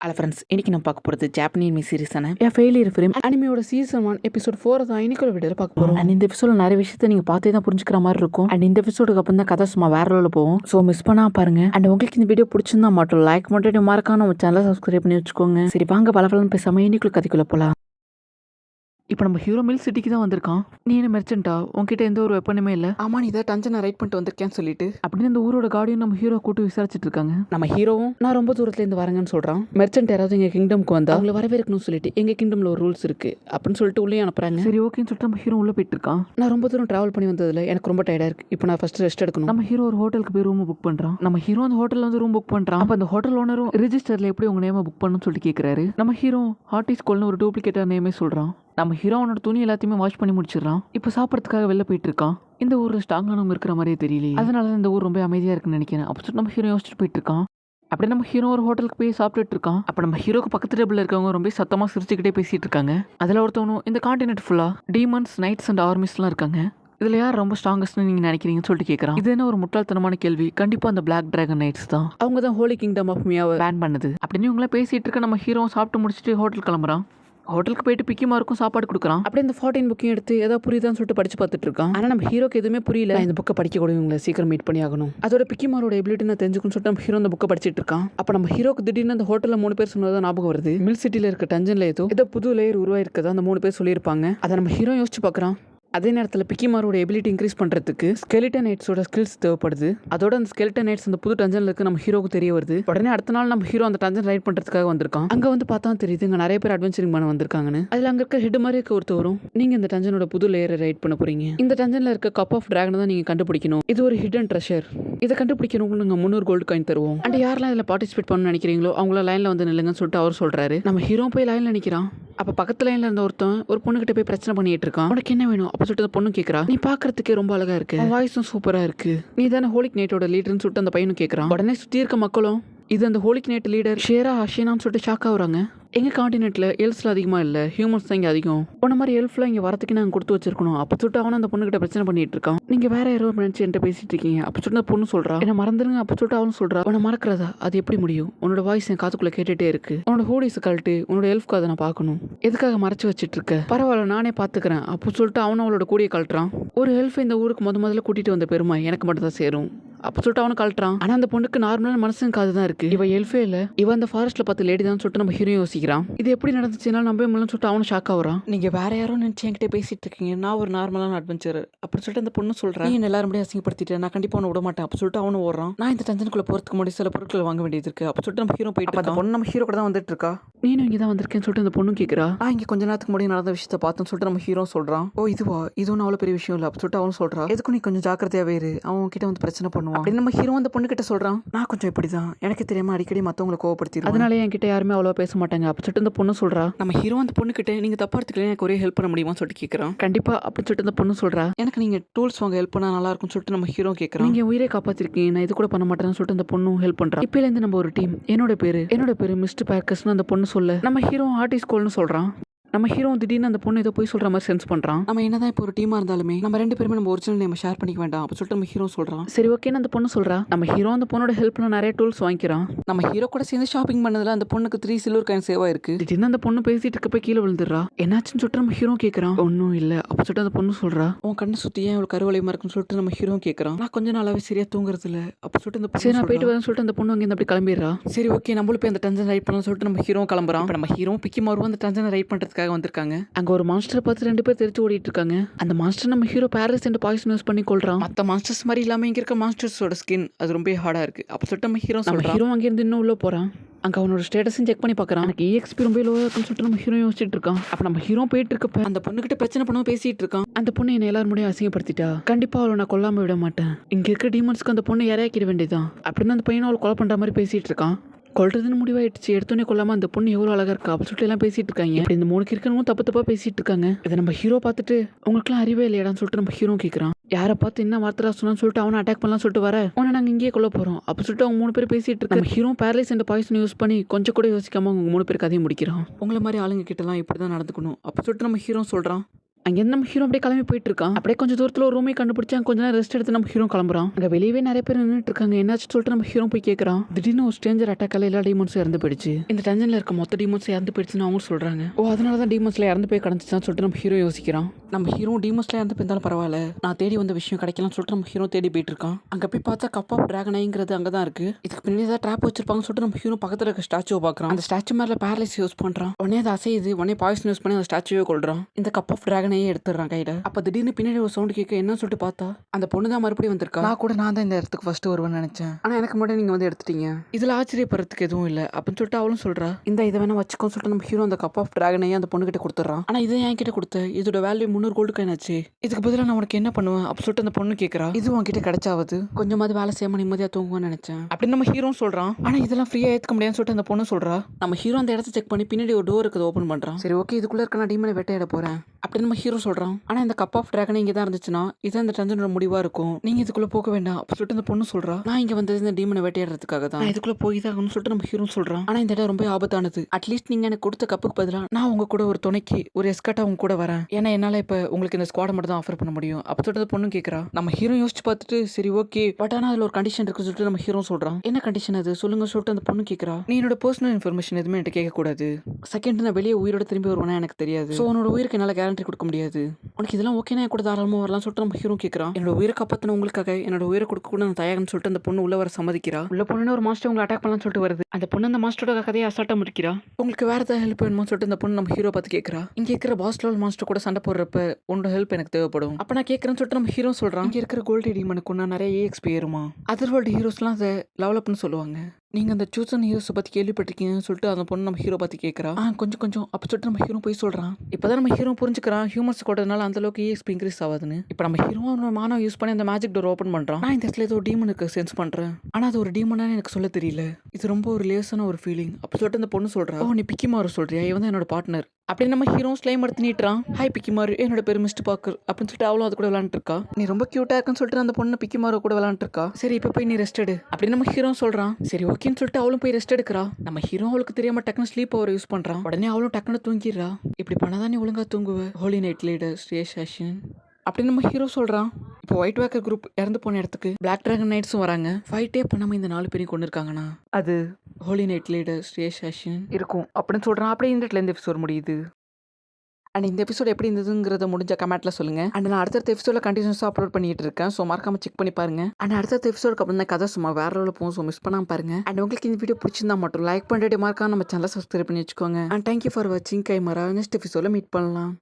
Hello friends இன்னைக்கு நம்ம பார்க்க போகிறது ஜாப்பனீஸ் சீரிஸான என் ஃபெயிலியர் ஃபிலிம் அனிமையோட சீசன் ஒன் எபிசோட் ஃபோர் தான் இன்னைக்கு வீடியோவில் பார்க்க போகிறோம் அண்ட் இந்த எபிசோட நிறைய விஷயத்த நீங்கள் பார்த்தே தான் புரிஞ்சுக்கிற மாதிரி இருக்கும். அண்ட் இந்த எபிசோடுக்கு அப்புறம் தான் கதை சும்மா வேற லெவலில் போகும். ஸோ மிஸ் பண்ணா பாருங்க. அண்ட் உங்களுக்கு இந்த வீடியோ பிடிச்சிருந்தா மட்டும் லைக் மட்டும் மறக்காம நம்ம சேனலை சப்ஸ்கிரைப் பண்ணி வச்சுக்கோங்க. சரி வாங்க பல பலன்னு பேசாம இன்னைக்குள்ள கதைக்குள்ள போகலாம் இப்போ நம்ம ஹீரோ மில் சிட்டிக்கு தான் வந்திருக்கான். நீ என்ன மெர்ச்சன்ட்டா உன்கிட்ட எந்த ஒரு வெப்பனுமே இல்லை. ஆமா நீ தான் டஞ்சனை ரைட் பண்ணிட்டு வந்திருக்கேன்னு சொல்லிட்டு. அப்படின்னு இந்த ஊரோட கார்டியும் நம்ம ஹீரோ கூட்டு விசாரிச்சுட்டு இருக்காங்க. நம்ம ஹீரோவும் நான் ரொம்ப தூரத்துல இருந்து வரேங்கன்னு சொல்றான். மெர்ச்சன்ட் யாராவது எங்க கிங்டம்க்கு வந்தா அவங்கள வரவேற்கணும்னு சொல்லிட்டு எங்க கிங்டம்ல ஒரு ரூல்ஸ் இருக்கு. அப்படின்னு சொல்லிட்டு உள்ளே அனுப்புறாங்க. சரி ஓகேன்னு சொல்லிட்டு நம்ம ஹீரோ உள்ள போயிட்டு இருக்கான். நான் ரொம்ப தூரம் டிராவல் பண்ணி வந்ததுல எனக்கு ரொம்ப டயர்டா இருக்கு. இப்போ நான் ஃபர்ஸ்ட் ரெஸ்ட் எடுக்கணும். நம்ம ஹீரோ ஒரு ஹோட்டலுக்கு போய் ரூம் புக் பண்றான். நம்ம ஹீரோ அந்த ஹோட்டல்ல வந்து ரூம் புக் பண்றான். அப்ப அந்த ஹோட்டல் ஓனரும் ரிஜிஸ்டர்ல எப்படி உங்க நேம புக் பண்ணணும்னு சொல்லிட்டு கேக்குறாரு. நம்ம ஹீரோ ஆர்டிஸ்ட் கோல்னு ஒரு டூப்ளிகேட்டா நேமே சொல்றான். நம்ம ஹீரோ துணி எல்லாத்தையுமே வாஷ் பண்ணி முடிச்சிடறான். இப்போ சாப்பிட்றதுக்காக வெளில போயிட்டு இருக்கான். இந்த ஊரில் ஸ்ட்ராங்கானவங்க இருக்கிற மாதிரியே தெரியல அதனால தான் இந்த ஊர் ரொம்ப அமைதியாக இருக்குன்னு நினைக்கிறேன். அப்போ சொல்லிட்டு நம்ம ஹீரோ யோசிச்சுட்டு போயிட்டு இருக்கான். அப்படியே நம்ம ஹீரோ ஒரு ஹோட்டலுக்கு போய் சாப்பிட்டுட்டு இருக்கான். அப்போ நம்ம ஹீரோக்கு பக்கத்து டேபிள் இருக்கவங்க ரொம்ப சத்தமாக சிரிச்சுக்கிட்டே பேசிட்டு இருக்காங்க. அதில் ஒருத்தவனும் இந்த காண்டினென்ட் ஃபுல்லாக டீமன்ஸ் நைட்ஸ் அண்ட் ஆர்மிஸ்லாம் இருக்காங்க. இதில் யார் ரொம்ப ஸ்ட்ராங்கஸ்ட்னு நீங்கள் நினைக்கிறீங்கன்னு சொல்லிட்டு கேட்குறான் இது என்ன ஒரு முட்டாள்தனமான கேள்வி. கண்டிப்பாக அந்த பிளாக் டிராகன் நைட்ஸ் தான். அவங்க தான் ஹோலி கிங்டம் ஆஃப் மியாவை பிளான் பண்ணுது. அப்படின்னு இவங்களாம் பேசிகிட்டு இருக்க நம்ம ஹீரோ சாப்பிட்டு முடிச்சுட்டு ஹோட்டல் கிளம்புறான். ஹோட்டலுக்கு போயிட்டு பிக்கிமாருக்கும் சாப்பாடு கொடுக்குறான் அப்படியே இந்த ஃபார்ட்டின் புக்கையும் எடுத்து ஏதோ புரியுதான்னு சொல்லிட்டு படிச்சு பார்த்துட்டு இருக்கான் ஆனால் நம்ம ஹீரோக்கு எதுவுமே புரியல. இந்த புக்கை படிக்க கூட இவங்களை சீக்கிரம் மீட் பண்ணி ஆகணும். அதோட பிக்கிமாரோட எபிலிட்டி நான் தெரிஞ்சுக்கணும்னு சொல்லிட்டு நம்ம ஹீரோ அந்த புக்கை படிச்சுட்டு இருக்கான். அப்போ நம்ம ஹீரோக்கு திடீர்னு அந்த ஹோட்டலில் மூணு பேர் சொன்னதான் ஞாபகம் வருது. மில் சிட்டியில் இருக்க டஞ்சன்ல ஏதோ ஏதோ புது லேயர் உருவாயிருக்கதா அந்த மூணு பேர் சொல்லியிருப்பாங்க. அதை நம்ம ஹீரோ யோசிச்சு பார்க்குறான். அதே நேரத்தில் பிக்கிமாரோட எபிலிட்டி இன்க்ரீஸ் பண்ணுறதுக்கு ஸ்கெலிட்டன் நைட்ஸோட ஸ்கில்ஸ் தேவைப்படுது. அதோட அந்த ஸ்கெலிட்டன் நைட்ஸ் அந்த புது டஞ்சனில் இருக்கு நம்ம ஹீரோக்கு தெரிய வருது. உடனே அடுத்த நாள் நம்ம ஹீரோ அந்த டஞ்சன் ரைட் பண்ணுறதுக்காக வந்திருக்கான். அங்கே வந்து பார்த்தா தெரியுது இங்கே நிறைய பேர் அட்வென்ச்சரிங் பண்ண வந்திருக்காங்கன்னு. அதில் அங்கே இருக்க ஹெட் மாதிரி இருக்க ஒருத்தவரும் நீங்கள் இந்த டஞ்சனோட புது லேயரை ரைட் பண்ண போகிறீங்க இந்த டஞ்சனில் இருக்க கப் ஆஃப் ட்ராகனை தான் நீங்கள் கண்டுபிடிக்கணும். இது ஒரு ஹிடன் ட்ரெஷர் இதை கண்டுபிடிக்கணும் நாங்கள் முந்நூறு கோல்டு காயின் தருவோம். அண்ட் யாரெல்லாம் இதில் பார்ட்டிசிபேட் பண்ண நினைக்கிறீங்களோ அவங்கள லைனில் வந்து நில்லுங்கன்னு சொல்லிட்டு அவர் சொல்கிறாரு நம்ம ஹீரோ போய் லைனில் நிற்கிறான் அப்போ பக்கத்து லைனில் இருந்த ஒருத்தன் ஒரு பொண்ணுகிட்ட போய் பிரச்சனை பண்ணிட்டு இருக்கான். உனக்கு என்ன வேணும்? அப்போ சொல்லிட்டு அந்த பொண்ணு கேட்குறா நீ பாக்குறதுக்கே ரொம்ப அழகா இருக்கு. வாய்ஸும் சூப்பரா இருக்கு. நீ தானே ஹோலிக் நைட்டோட லீடர்னு சொல்லிட்டு அந்த பையனும் கேட்குறான் உடனே சுற்றி இருக்க மக்களும் இது அந்த ஹோலிக் நைட் லீடர் ஷேரா ஹஷேனான்னு சொல்லிட்டு ஷாக் ஆகுறாங்க. எங்கள் காண்டினெட்டில் எல்ஸில் அதிகமாக இல்லை ஹியூமன்ஸ் தான் இங்கே அதிகம். உன்ன மாதிரி எல்ஃப்லாம் இங்கே வரத்துக்கு நாங்கள் கொடுத்து வச்சிருக்கணும். அப்போ சொல்லிட்டு அவனும் அந்த பொண்ணுகிட்ட பிரச்சனை பண்ணிட்டு இருக்கான். நீங்கள் வேற யாரோ நினச்சி என்கிட்ட பேசிட்டு இருக்கீங்க. அப்போ சொல்லிட்டு பொண்ணு சொல்கிறா என்ன மறந்துருங்க. அப்போ சொல்லிட்டு அவனும் சொல்கிறா உன்னை மறக்கிறதா? அது எப்படி முடியும்? உன்னோட வாய்ஸ் என் காத்துக்குள்ளே கேட்டுகிட்டே இருக்கு. உன்னோட ஹூடிஸ் கழட்டு உன்னோட எல்ஃப்க்கு அதை நான் பார்க்கணும். எதுக்காக மறைச்சு வச்சுட்டு இருக்க? பரவாயில்ல நானே பார்த்துக்கிறேன். அப்போ சொல்லிட்டு அவனும் அவளோட கூடிய கழட்டுறான். ஒரு ஹெல்ஃப் இந்த ஊருக்கு முத முதல்ல கூட்டிகிட்டு வந்த பெருமை எனக்கு மட்டும் தான் சேரும். அப்போ சொல்லிட்டு அவனும் கழட்டுறான். ஆனால் அந்த பொண்ணுக்கு நார்மலான மனசுங்க காது தான் இருக்கு. இவ எல்ஃபே இல்லை. இவ அந்த ஃபாரஸ்ட்ல பார்த்து லேடி தான் சொல்லிட்டு நம்ம ஹீரோ யோசிக்கிறான். இது எப்படி நடந்துச்சுன்னா நம்பவே முடியலன்னு சொல்லிட்டு அவனும் ஷாக் ஆகுறான் நீங்க வேற யாரோ நினைச்சு என்கிட்ட பேசிட்டு இருக்கீங்க. நான் ஒரு நார்மலான அட்வென்ச்சர் அப்படி சொல்லிட்டு அந்த பொண்ணு சொல்றேன் நீ எல்லாரும் அப்படியே அசிங்கப்படுத்திட்டு? நான் கண்டிப்பா அவனை விட மாட்டேன் அப்படி சொல்லிட்டு அவனும் ஓடுறான். நான் இந்த டென்ஷனுக்குள்ள போறதுக்கு முன்னாடி சில பொருட்கள் வாங்க வேண்டியது இருக்கு. அப்படி சொல்லிட்டு நம்ம ஹீரோ போயிட்டு அந்த பொண்ணு நம்ம ஹீரோ கூட தான் வந்துட்டு இருக்கா? நீனும் இங்கே தான் வந்திருக்கேன்னு சொல்லிட்டு அந்த பொண்ணும் கேட்குறா நான் இங்கே கொஞ்ச நேரத்துக்கு முன்னாடி நடந்த விஷயத்த பார்த்தோன்னு சொல்லிட்டு நம்ம ஹீரோ சொல்றான். ஓ இதுவா? இது ஒன்றும் அவ்வளோ பெரிய விஷயம் இல்லை. அப்படி சொல்லிட்டு அவனும் சொல்றான் எதுக்கும் நீ கொஞ்சம் ஜாக்கிரதையாவே இரு. அவன் கிட்ட வந்து பிரச்சனை பண்ணுவான். அப்படின்னு நம்ம ஹீரோ அந்த பொண்ணு கிட்ட சொல்றான். நான் கொஞ்சம் இப்படி தான் எனக்கு தெரியாம அடிக்கடி மற்றவங்களை கோவப்படுத்தி அதனால என்கிட்ட யாருமே அவ்வளோ பேச மாட்டாங்க. அப்படி சொல்லிட்டு அந்த பொண்ணு சொல்றா. நம்ம ஹீரோ அந்த பொண்ணு கிட்ட நீங்க தப்பா எடுத்துக்கல எனக்கு ஒரே ஹெல்ப் பண்ண முடியுமான்னு சொல்லிட்டு கேட்கறான் கண்டிப்பா அப்படின்னு சொல்லிட்டு அந்த பொண்ணு சொல்றா. எனக்கு நீங்க டூல்ஸ் வாங்க ஹெல்ப் பண்ணா நல்லா இருக்கும்னு சொல்லிட்டு நம்ம ஹீரோ கேட்கறான் நீங்க உயிரை காப்பாத்திருக்கீங்க. நான் இது கூட பண்ண மாட்டேன்னு சொல்லிட்டு அந்த பொண்ணும் ஹெல்ப் பண்றா. இப்பல இருந்து நம்ம ஒரு டீம் என்னோட பேரு என்னோட பேரு மிஸ்டர் பேக்கர்ஸ்னு அந்த பொண்ணு சொல்ல. நம்ம ஹீரோ ஆர்டிஸ்ட் கோல்னு சொல்றான். நம்ம ஹீரோ திடீர்னு அந்த பொண்ணு ஏதோ போய் சொல்ற மாதிரி சென்ஸ் பண்றான். நம்ம என்னதான் இப்போ ஒரு டீமா இருந்தாலுமே நம்ம ரெண்டு பேருமே நம்ம ஒரிஜினல் நேம் ஷேர் பண்ணிக்க வேண்டாம். அப்படி சொல்லிட்டு நம்ம ஹீரோ சொல்றான். சரி ஓகேன்னு அந்த பொண்ணு சொல்றா. நம்ம ஹீரோ அந்த பொண்ணோட ஹெல்ப்ல நிறைய டூல்ஸ் வாங்கிக்கிறான். நம்ம ஹீரோ கூட சேர்ந்து ஷாப்பிங் பண்ணதுல அந்த பொண்ணுக்கு த்ரீ சில்வர் காயின் சேவ் ஆயிருக்கு திடீர்னு அந்த பொண்ணு பேசிட்டு இருக்க போய் கீழே விழுந்துடுறா. என்னாச்சுன்னு சொல்லிட்டு நம்ம ஹீரோ கேட்கறான் ஒன்றும் இல்ல. அப்படி சொல்லிட்டு அந்த பொண்ணு சொல்றா. உன் கண்ணு சுத்தி ஏன் இவ்வளவு கருவலையமா இருக்குன்னு சொல்லிட்டு நம்ம ஹீரோ கேட்கறான் நான் கொஞ்ச நாளாவே சரியா தூங்குறது இல்ல அப்படி சொல்லிட்டு அந்த சரி நான் போயிட்டு வரேன்னு சொல்லிட்டு அந்த பொண்ணு அங்கே அப்படி கிளம்பிடுறா. சரி ஓகே நம்மளும் போய் அந்த டென்ஷன் ரைட் பண்ணலாம் சொல்லிட்டு நம்ம ஹீரோ கிளம்புறான். நம்ம ஹீரோ பிக்கி மாறுவோம் அந்த டென்ஷன் ரைட் பண்றதுக்காக வந்திருக்காங்க. அங்க ஒரு மாஸ்டர் பார்த்து ரெண்டு பேர் தெரிச்சு ஓடிட்டு இருக்காங்க அந்த மாஸ்டர் நம்ம ஹீரோ பேரஸ் அண்ட் பாய்சன் யூஸ் பண்ணி கொள்றான் மத்த மாஸ்டர்ஸ் மாதிரி இல்லாம இங்க இருக்க மாஸ்டர்ஸோட ஸ்கின் அது ரொம்ப ஹார்டா இருக்கு. அப்ப சொல்லிட்டு நம்ம ஹீரோ நம்ம ஹீரோ அங்க இருந்து இன்னும் உள்ள போறான். அங்க அவனோட ஸ்டேட்டஸும் செக் பண்ணி பார்க்கறான். எனக்கு EXP ரொம்ப லோவா இருக்குன்னு சொல்லிட்டு நம்ம ஹீரோ யோசிச்சுட்டு இருக்கான். அப்ப நம்ம ஹீரோ போயிட்டு இருக்கப்ப அந்த பொண்ணுகிட்ட பிரச்சனை பண்ணவும் பேசிட்டு இருக்கான். அந்த பொண்ணு என்ன எல்லாரும் முடியும் அசிங்கப்படுத்திட்டா. கண்டிப்பா அவளை நான் கொல்லாம விட மாட்டேன். இங்க இருக்க டீமன்ஸ்க்கு அந்த பொண்ணு இறையாக்கிட வேண்டியதான் அப்படின்னு அந்த பையனை அவளை கொலை பண்ற மாதிரி பேசிட்டு இருக்கான். கொள்றதுன்னு முடிவாயிடுச்சு. எடுத்தோன்னே கொள்ளாமல் அந்த பொண்ணு எவ்வளோ அழகா இருக்கா? அப்படி சொல்லிட்டு எல்லாம் பேசிட்டு இருக்காங்க. அப்படி இந்த மூணு கிறுக்கனும் தப்பு தப்பா பேசிட்டு இருக்காங்க. இதை நம்ம ஹீரோ பார்த்துட்டு உங்களுக்குலாம் அறிவே இல்லையாடான்னு சொல்லிட்டு நம்ம ஹீரோ கேட்குறான் யாரை பார்த்து என்ன வார்த்தை சொன்னான்னு சொல்லிட்டு அவனை அட்டாக் பண்ணலாம் சொல்லிட்டு வர? அவனை நாங்கள் இங்கேயே கொள்ள போறோம். அப்படி சொல்லிட்டு அவங்க மூணு பேர் பேசிட்டு இருக்காங்க hero paralyse and poison use பண்ணி கொஞ்சம் கூட யோசிக்காம அவங்க மூணு பேர் கதையை முடிக்கிறான். உங்களை மாதிரி ஆளுங்க கிட்டலாம் இப்படி தான் நடந்துக்கணும். அப்படி சொல்லிட்டு நம்ம ஹீரோ சொல்றான். அங்கேருந்து நம்ம ஹீரோ அப்படியே கிளம்பி போயிட்டு இருக்கான் அப்படியே கொஞ்சம் தூரத்தில் ஒரு ரூமே கண்டுபிடிச்சான் கொஞ்ச நேரம் ரெஸ்ட் எடுத்து நம்ம ஹீரோ கிளம்புறான் அங்கே வெளியவே நிறைய பேர் நின்றுட்டு இருக்காங்க. என்னாச்சு சொல்லிட்டு நம்ம ஹீரோ போய் கேட்குறான் திடீர்னு ஒரு ஸ்டேஞ்சர் அட்டாக்கால எல்லா டீமோன்ஸும் இறந்து போயிடுச்சு. இந்த டென்ஷனில் இருக்க மொத்த டீமன்ஸ் இறந்து போயிடுச்சுன்னு அவங்க சொல்கிறாங்க ஓ அதனால தான் டீமோன்ஸில் இறந்து போய் கிடந்துச்சான்னு சொல்லிட்டு நம்ம ஹீரோ யோசிக்கிறான் நம்ம ஹீரோ டீமோஸ்ல இறந்து போயிருந்தாலும் பரவாயில்ல. நான் தேடி வந்த விஷயம் கிடைக்கலாம்னு சொல்லிட்டு நம்ம ஹீரோ தேடி போயிட்டு இருக்கான். அங்கே போய் பார்த்தா கப் ஆஃப் டிராகனைங்கிறது அங்கே தான் இருக்கு. இதுக்கு பின்னாடி ஏதாவது ட்ராப் வச்சிருப்பாங்கன்னு சொல்லிட்டு நம்ம ஹீரோ பக்கத்தில் இருக்க ஸ்டாச்சுவை பார்க்குறான். அந்த ஸ்டாச்சு மேலே பேரலைஸ் யூஸ் பண்ணுறான் உடனே அதை அசையுது. உடனே பாய்ஸ் யூஸ் பண்ணி அந்த ஸ்டாச்சுவே கொள்கிறான் இந்த கப் ஆஃப் டிராகனையே எடுத்துடுறான் கையில. அப்போ திடீர்னு பின்னாடி ஒரு சவுண்ட் கேட்க என்ன சொல்லிட்டு பார்த்தா அந்த பொண்ணு தான் மறுபடியும் வந்திருக்கா? நான் கூட நான் தான் இந்த இடத்துக்கு ஃபர்ஸ்ட் வருவேன்னு நினைச்சேன். ஆனால் எனக்கு மட்டும் நீங்கள் வந்து எடுத்துட்டீங்க. இதில் ஆச்சரியப்படுறதுக்கு எதுவும் இல்லை. அப்படின்னு சொல்லிட்டு அவளும் சொல்றா. இந்த இதை வேணா வச்சுக்கோன்னு சொல்லிட்டு நம்ம ஹீரோ அந்த கப் ஆஃப் டிராகனையே அந்த பொண்ணு கிட்ட கொடுத்துட்றான். ஆனால் இதை என் கிட்ட கொடுத்த? இதோட வேல்யூ முந்நூறு கோல்டு காயின் ஆச்சு. இதுக்கு பதிலாக நான் உனக்கு என்ன பண்ணுவேன்? அப்படி சொல்லிட்டு அந்த பொண்ணு கேட்குறா இது உன்கிட்ட கிடைச்சாவது? கொஞ்சமாவது வேலை செய்யாம நிம்மதியாக தூங்குவேன்னு நினைச்சேன். அப்படின்னு நம்ம ஹீரோ சொல்றான். ஆனால் இதெல்லாம் ஃப்ரீயாக ஏற்றுக்க முடியாதுன்னு சொல்லிட்டு அந்த பொண்ணு சொல்றா. நம்ம ஹீரோ அந்த இடத்த செக் பண்ணி பின்னாடி ஒரு டோர் இருக்குது ஓப்பன் பண்ணுறான் சரி ஓகே இதுக்குள்ளே இருக்க நான் டீமனை வேட்டையாட போகிறேன் அப்படின்னு நம்ம ஹீரோ சொல்கிறான் ஆனால் இந்த கப் ஆஃப் டிராகன் இங்கே தான் இருந்துச்சுன்னா இதான் இந்த டஞ்சனோட முடிவாக இருக்கும். நீங்கள் இதுக்குள்ளே போக வேண்டாம். அப்படி சொல்லிட்டு அந்த பொண்ணு சொல்கிறா நான் இங்கே வந்தது இந்த டீமனை வேட்டையாடுறதுக்காக தான். நான் இதுக்குள்ளே போய் தான் சொல்லிட்டு நம்ம ஹீரோ சொல்கிறான் ஆனால் இந்த இடம் ரொம்ப ஆபத்தானது. அட்லீஸ்ட் நீங்கள் எனக்கு கொடுத்த கப்புக்கு பதிலாக நான் உங்க கூட ஒரு துணைக்கு ஒரு எஸ்கட்டா உங்க கூட வரேன். ஏன்னா என்னால் இப்போ உங்களுக்கு இந்த ஸ்குவாடை மட்டும் தான் ஆஃபர் பண்ண முடியும். அப்போ சொல்லிட்டு அந்த பொண்ணு கேட்குறா நம்ம ஹீரோ யோசிச்சு பார்த்துட்டு சரி ஓகே பட் ஆனால் அதில் ஒரு கண்டிஷன் இருக்குன்னு சொல்லிட்டு நம்ம ஹீரோ சொல்கிறான் என்ன கண்டிஷன் அது? சொல்லுங்க சொல்லிட்டு அந்த பொண்ணு கேட்குறா நீ என்னோட பர்சனல் இன்ஃபர்மேஷன் எதுவுமே என்கிட்ட கேட்கக்கூடாது. செகண்ட் நான் வெளியே உயிரோட திரும்பி வருவேனா எனக்கு தெரியாது. ஸோ உன்னோட உயிருக்கு என்னால் கேரண்டி கொடுக்க முடியாது. உனக்கு இதெல்லாம் ஓகேனா கூட தாராளமாக வரலாம் சொல்லிட்டு நம்ம ஹீரோ கேட்குறான் என்னோட உயிரை காப்பாற்றின உங்களுக்காக என்னோட உயிரை கொடுக்க கூட நான் தயாகன்னு சொல்லிட்டு அந்த பொண்ணு உள்ள வர சம்மதிக்கிறா. உள்ள பொண்ணு ஒரு மாஸ்டர் உங்களை அட்டாக் பண்ணலாம்னு சொல்லிட்டு வருது. அந்த பொண்ணு அந்த மாஸ்டரோட கதையை அசால்ட்டா முடிக்கிறா. உங்களுக்கு வேற ஏதாவது ஹெல்ப் வேணுமோ சொல்லிட்டு அந்த பொண்ணு நம்ம ஹீரோ பார்த்து கேட்குறா இங்க இருக்கிற பாஸ் லெவல் மாஸ்டர் கூட சண்டை போடுறப்ப உன்னோட ஹெல்ப் எனக்கு தேவைப்படும். அப்ப நான் கேட்கறேன்னு சொல்லிட்டு நம்ம ஹீரோ சொல்றான். இங்க இருக்கிற கோல்டு டீமனுக்கு நான் நிறைய ஏஎக்ஸ்பி ஏறுமா. அதர் வேர்ல்டு ஹீரோஸ்லாம் அதை லெவலப்னு சொல்லுவாங்க. நீங்கள் அந்த சூசன் ஹீரோஸை பற்றி கேள்விப்பட்டிருக்கீங்கன்னு சொல்லிட்டு அந்த பொண்ணு நம்ம ஹீரோ பார்த்து கேட்குறா. ஆ கொஞ்சம் கொஞ்சம். அப்போ சொல்லிட்டு நம்ம ஹீரோ போய் சொல்கிறான் இப்போ தான் நம்ம ஹீரோ புரிஞ்சுக்கிறான். ஹியூமன்ஸ் கூடனால அந்த அளவுக்கு EXP இன்க்ரீஸ் ஆகாதுன்னு. இப்போ நம்ம ஹீரோ அவனோட மானம் யூஸ் பண்ணி அந்த மேஜிக் டோர் ஓப்பன் பண்ணுறான் நான் இந்த இடத்துல ஏதோ டீமனுக்கு சென்ஸ் பண்ணுறேன் ஆனால் அது ஒரு டீமனானு எனக்கு சொல்ல தெரியல. இது ரொம்ப ஒரு லேசான ஒரு ஃபீலிங் அப்போ சொல்லிட்டு அந்த பொண்ணு சொல்கிறா ஓ நீ பிக்கி மாறு சொல்றியா? இவன் தான் என்னோட பார்ட்னர் அப்படியே நம்ம ஹீரோ ஸ்லைம் எடுத்து நீட்டுறான் ஹாய் பிக்கி மாறு என்னோட பேர் மிஸ்டர் பாக்கர். அப்படின்னு சொல்லிட்டு அவளும் அது கூட விளாண்டுட்டு இருக்கா நீ ரொம்ப கியூட்டா இருக்குன்னு சொல்லிட்டு அந்த பொண்ணு பிக்கி மாறு கூட விளாண்டுட்டு இருக்கா சரி இப்போ போய் நீ ரெஸ்ட் எடு. அப்படின்னு நம்ம ஹீரோ சொல்றான் சரி ஓகேன்னு சொல்லிட்டு அவளும் போய் ரெஸ்ட் எடுக்கிறா. நம்ம ஹீரோ அவளுக்கு தெரியாம டக்குனு ஸ்லீப் அவர் யூஸ் பண்றான் உடனே அவளும் டக்குனு தூங்கிடுறா. இப்படி பண்ணாதான் நீ ஒழுங்கா தூங்குவ. ஹோலி நைட் லீடர் ஸ்ரே சேஷன் அப்படின்னு நம்ம ஹீரோ சொல்றான் இப்போ ஒயிட் வேக்கர் குரூப் இறந்து போன இடத்துக்கு பிளாக் டிராகன் நைட்ஸும் வராங்க. ஃபைட்டே பண்ணாம இந்த நாலு பேரையும் கொண்டு இருக்காங்கண்ணா அது ஹோலி நைட் லீடர் ஸ்ரே சேஷன் இருக்கும். அப்படின்னு சொல்றான். அப்படியே இந்த இடத்துல இந்த எபிசோட் முடியுது. அண்ட் இந்த எபிசோட் எப்படி இருந்ததுங்கிறத முடிஞ்ச கமெண்ட்ல சொல்லுங்க. அண்ட் நான் அடுத்தடுத்த எபிசோட கண்டினியூஸாக அப்லோட் பண்ணிட்டு இருக்கேன். ஸோ மறக்காம செக் பண்ணி பாருங்க. அண்ட் அடுத்தடுத்த எபிசோடுக்கு அப்புறம் தான் கதை சும்மா வேற லெவலில் போகும். ஸோ மிஸ் பண்ணாம பாருங்க. அண்ட் உங்களுக்கு இந்த வீடியோ பிடிச்சிருந்தா மட்டும் லைக் பண்ணிட்டு மறக்காம நம்ம சேனலை சப்ஸ்கிரைப் பண்ணி வச்சுக்கோங்க. அண்ட் தேங்க்யூ ஃபார் வாட்சிங் கை மரா நெக்ஸ்ட் எபிசோட மீட் பண்ணலாம்.